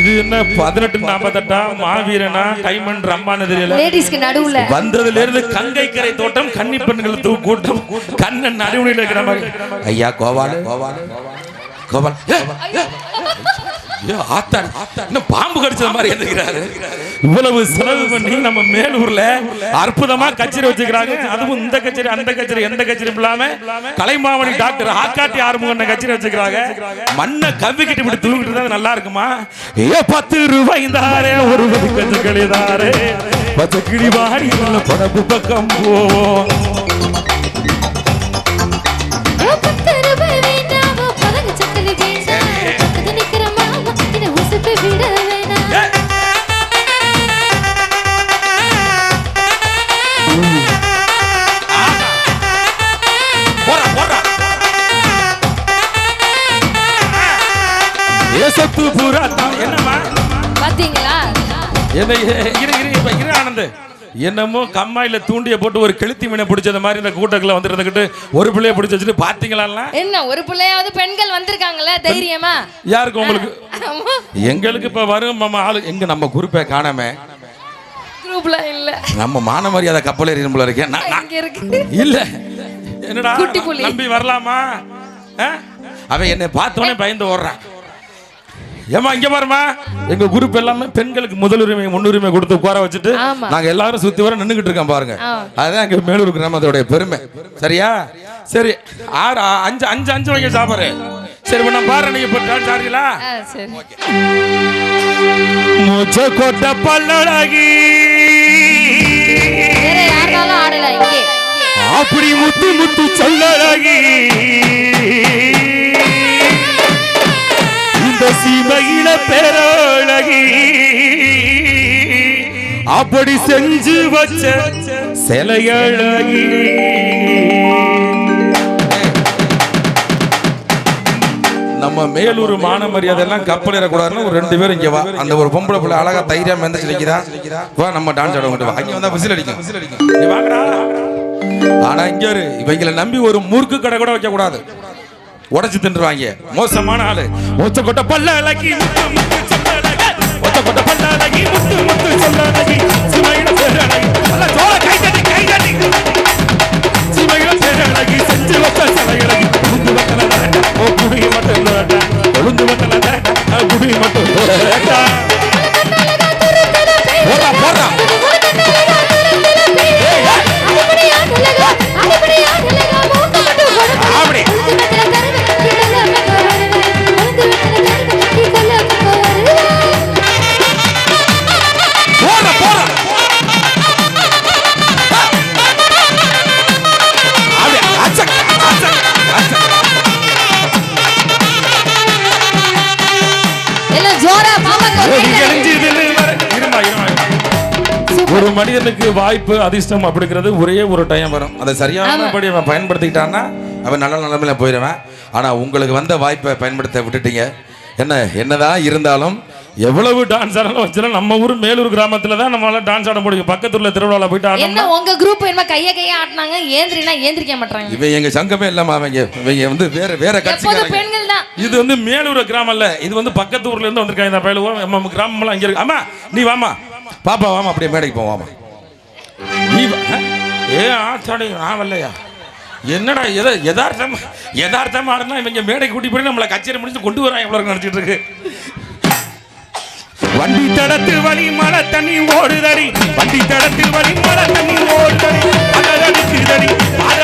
இது என்ன பதினெட்டு நாற்பத்தெட்டா? மாவீரனா? டைமண்ட் ரம்பான்னு தெரியல. லேடிஸ்க்கு நடுவுல. வந்ததுல இருந்து கங்கை கரை தோட்டம் கன்னி பெண்கள் தூ கூட்டம் கண்ணன் நடுவுல இருக்கிற மாதிரி. ஐயா கோபால். கோபால். கோபால் ஏ, இன்னும் பாம்பு கடிச்சது மாதிரி எழுதுகிறாரு. இவ்வளவு செலவு பண்ணி நம்ம மேலூர்ல அற்புதமா கச்சேரி வச்சுக்கிறாங்க. அதுவும் இந்த கச்சேரி அந்த கச்சேரி எந்த கச்சேரி இல்லாம கலைமாமணி டாக்டர் ஆக்காட்டி ஆறுமுகன் கச்சேரி வச்சுக்கிறாங்க. மண்ணை கவ்விக்கிட்டு இப்படி தூங்கிட்டு இருந்தா நல்லா இருக்குமா? ஏ பத்து ரூபாய் தாரே ஒரு கஞ்சு கழிதாரே. பச்சை கிளி வாடி படப்பு பக்கம் போவோம் ஏசத்து பூரா என்னம்மா? பாத்தீங்களா? என்ன இரு இரு இப்ப இரு ஆனந்த். என்னமோ கம்மாயில தூண்டிய போட்டு ஒரு கெளுத்தி மீனை பிடிச்சத மாதிரி இந்த கூட்டக்குள்ள வந்துருந்துகிட்டு ஒரு பிள்ளைய பிடிச்சி வச்சுட்டு பாத்தீங்களா என்ன ஒரு பிள்ளையாவது பெண்கள் வந்திருக்காங்கல்ல தைரியமா? யாருக்கு உங்களுக்கு? எங்களுக்கு இப்ப வரும் மாமா ஆளு. எங்க நம்ம குரூப்பை காணாம? குரூப்ல இல்ல. நம்ம மான மரியாதை கப்பல் ஏறியும் போல இருக்கேன் இல்ல. என்னடா. நம்பி வரலாமா? அவன் என்னை பார்த்தோன்னே பயந்து ஓடுறான். ஏமா இங்க பாருமா எங்க குரூப் எல்லாமே பெண்களுக்கு முதலுரிமை முன்னுரிமை கொடுத்து உட்கார வச்சுட்டு. நாங்க எல்லாரும் சுத்தி வர நின்னுகிட்டு இருக்கோம் பாருங்க. அதுதான் எங்க மேலூர் கிராமத்தோட பெருமை. சரியா? சரி. ஆறு அஞ்சு அஞ்சு அஞ்சு வைக்க சாப்பாடு. சரி இப்ப நான் பாரு நீங்க இப்ப டான்ஸ் ஆடுறீங்களா ஆ, சரி. மூச்ச கொட்ட பல்லழகி. அப்படி முத்து முத்து சொல்லழகி. இந்த பேரழகி அப்படி செஞ்சு வச்ச சிலையழகி. நம்ம மேலூர் மான மரியாதை எல்லாம் கப்பல் ஏறக்கூடாதுன்னு ஒரு ரெண்டு பேரும் இங்கே வா. அந்த ஒரு பொம்பளை பிள்ளை அழகா தைரியம் எந்திரிச்சு நிக்கிறா வா நம்ம டான்ஸ் ஆட கொண்டு வா. அங்க வந்தா விசில் அடிக்கும். ஆனா இங்க இவங்களை நம்பி ஒரு முறுக்கு கடை கூட வைக்க கூடாது உடச்சு தின்றுவாங்க. மோசமான ஆளு. ஒத்த கொட்ட பல்ல அழகி முத்து முத்து சொல்ல அழகி கொட்ட பல்ல அழகி முத்து ஒரு மனிதனுக்கு வாய்ப்பு அதிர்ஷ்டம் அப்படிங்கிறது ஒரே ஒரு டைம் வரும். அதை சரியானபடி அவன் பயன்படுத்திக்கிட்டான்னா அவன் நல்ல நிலைமையில போயிடுவான். ஆனா உங்களுக்கு வந்த வாய்ப்பை பயன்படுத்த விட்டுட்டீங்க. என்ன என்னதான் இருந்தாலும் எவ்வளவு டான்ஸ் ஆனாலும் வச்சாலும் நம்ம ஊர் மேலூர் கிராமத்துல தான் நம்மளால டான்ஸ் ஆட முடியும். பக்கத்துல திருவிழாவில் போயிட்டு ஆடணும் என்ன உங்க குரூப் என்ன கைய கைய ஆட்டினாங்க ஏந்திரினா ஏந்திரிக்க மாட்டாங்க இவன் எங்க சங்கமே இல்லாம அவங்க இவங்க வந்து வேற வேற எப்போதும் கட்சிக்காரங்க. பெண்கள் தான் இது வந்து மேலூர் கிராமம் இல்ல இது வந்து பக்கத்து ஊர்ல இருந்து வந்திருக்காங்க. இந்த பயலுவோம் நம்ம கிராமம்லாம் இங்க இருக்கு. ஆமா நீ வாமா பாப்பா வாமா அப்படியே மேடைக்கு போவாமா நீ வா. ஏ ஆத்தாடி நான் வரலையா என்னடா எதை யதார்த்தமா யதார்த்தமா இருந்தா இவங்க மேடை கூட்டி போய் நம்மளை கச்சேரி முடிச்சு கொண்டு வராங்க எவ்வளவு நினைச்சிட்டு இருக்கு. வண்டி தடத்து வழி மழை தண்ணி ஓடுதடி. வண்டி தடத்து வழி மழை தண்ணி ஓடுதடி. அடடடிக்குதடி அடடடிக்குதடி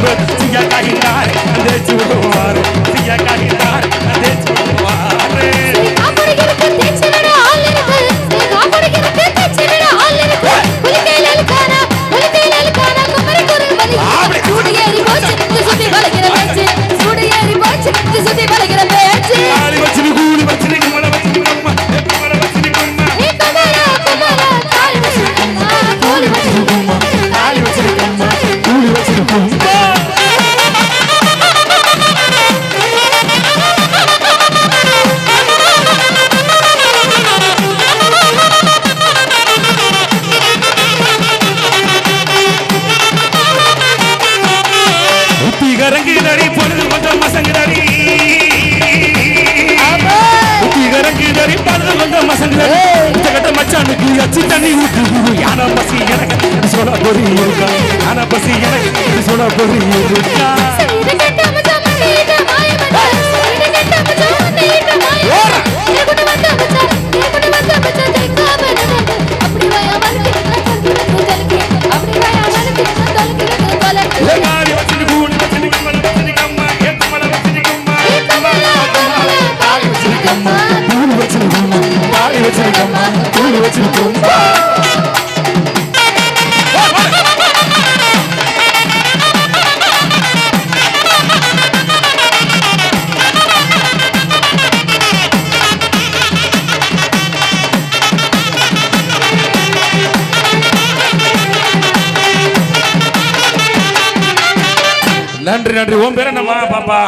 Together வச்சிருக்கோம் நன்றி நன்றி. உன் பேர் என்னம்மா பாப்பா?